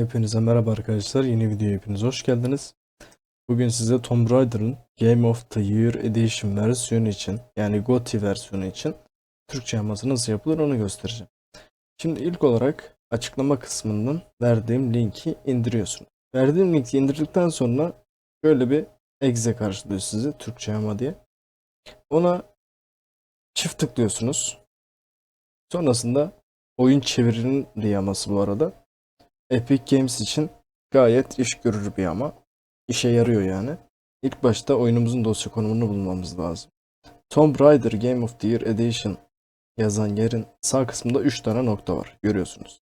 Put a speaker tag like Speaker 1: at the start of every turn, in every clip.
Speaker 1: Hepinize merhaba arkadaşlar. Yeni videoya hepiniz hoş geldiniz. Bugün size Tomb Raider'ın Game of the Year Edition versiyonu için yani GOTY versiyonu için Türkçe yaması nasıl yapılır onu göstereceğim. Şimdi ilk olarak açıklama kısmından verdiğim linki indiriyorsunuz. Verdiğim linki indirdikten sonra böyle bir exe karşılıyor sizi Türkçe yama diye. Ona çift tıklıyorsunuz. Sonrasında oyun çevirinin yaması bu arada. Epic Games için gayet iş görür bir ama. işe yarıyor yani. İlk başta oyunumuzun dosya konumunu bulmamız lazım. Tomb Raider Game of the Year Edition yazan yerin sağ kısmında 3 tane nokta var. Görüyorsunuz.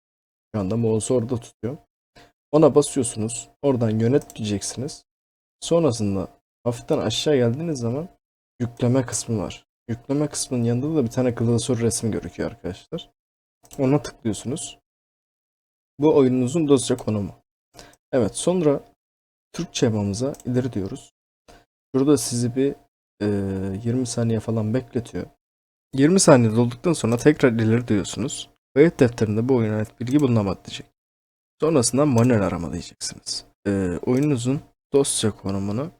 Speaker 1: Şu anda mouse'u orada tutuyor. Ona basıyorsunuz. Oradan yönet diyeceksiniz. Sonrasında hafiften aşağı geldiğiniz zaman yükleme kısmı var. Yükleme kısmının yanında da bir tane klasör resmi gözüküyor arkadaşlar. Ona tıklıyorsunuz. Bu oyununuzun dosya konumu. Evet sonra Türkçe yapmamıza ileri diyoruz. Burada sizi bir e, 20 saniye falan bekletiyor. 20 saniye dolduktan sonra tekrar ileri diyorsunuz. Kayıt defterinde bu oyuna ait bilgi bulunamadı diyecek. Sonrasında manuel arama diyeceksiniz. E, oyununuzun dosya konumunu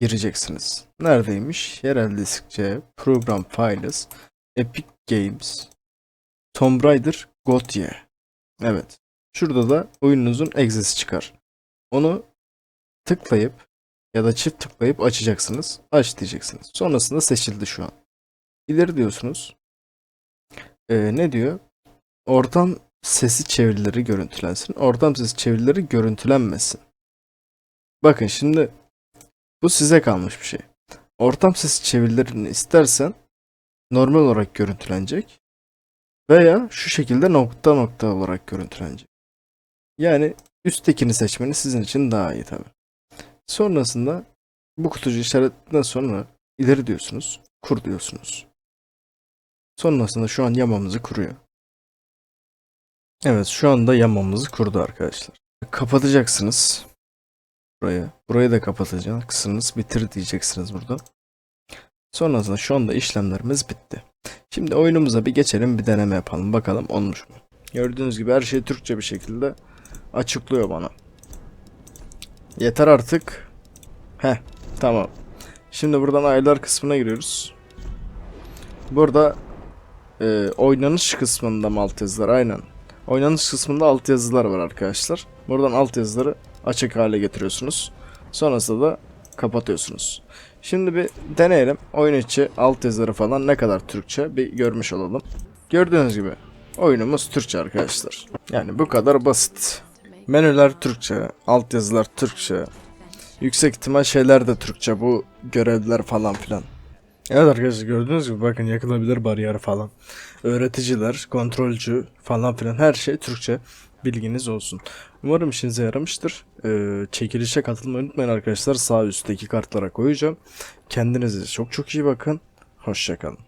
Speaker 1: gireceksiniz. Neredeymiş? Yerel diskçe, Program Files, Epic Games, Tomb Raider, Gotye. Evet. Şurada da oyununuzun egzesi çıkar. Onu tıklayıp ya da çift tıklayıp açacaksınız. Aç diyeceksiniz. Sonrasında seçildi şu an. İleri diyorsunuz. Ee, ne diyor? Ortam sesi çevirileri görüntülensin. Ortam sesi çevirileri görüntülenmesin. Bakın şimdi bu size kalmış bir şey. Ortam sesi çevirilerini istersen normal olarak görüntülenecek. Veya şu şekilde nokta nokta olarak görüntülenecek. Yani üsttekini seçmeniz sizin için daha iyi tabi. Sonrasında bu kutucu işaretten sonra ileri diyorsunuz. Kur diyorsunuz. Sonrasında şu an yamamızı kuruyor. Evet şu anda yamamızı kurdu arkadaşlar. Kapatacaksınız. Burayı. Burayı da kapatacaksınız. Bitir diyeceksiniz burada. Sonrasında şu anda işlemlerimiz bitti. Şimdi oyunumuza bir geçelim bir deneme yapalım. Bakalım olmuş mu? Gördüğünüz gibi her şey Türkçe bir şekilde açıklıyor bana. Yeter artık. He, tamam. Şimdi buradan aylar kısmına giriyoruz. Burada e, oynanış kısmında mı altyazılar? Aynen. Oynanış kısmında altyazılar var arkadaşlar. Buradan altyazıları açık hale getiriyorsunuz. Sonrasında da kapatıyorsunuz. Şimdi bir deneyelim. Oyun içi altyazıları falan ne kadar Türkçe bir görmüş olalım. Gördüğünüz gibi oyunumuz Türkçe arkadaşlar. Yani bu kadar basit. Menüler Türkçe, altyazılar Türkçe. Yüksek ihtimal şeyler de Türkçe bu görevler falan filan. Evet arkadaşlar gördüğünüz gibi bakın yakılabilir bariyer falan. Öğreticiler, kontrolcü falan filan her şey Türkçe. Bilginiz olsun. Umarım işinize yaramıştır. Ee, çekilişe katılmayı unutmayın arkadaşlar. Sağ üstteki kartlara koyacağım. Kendinize çok çok iyi bakın. Hoşçakalın.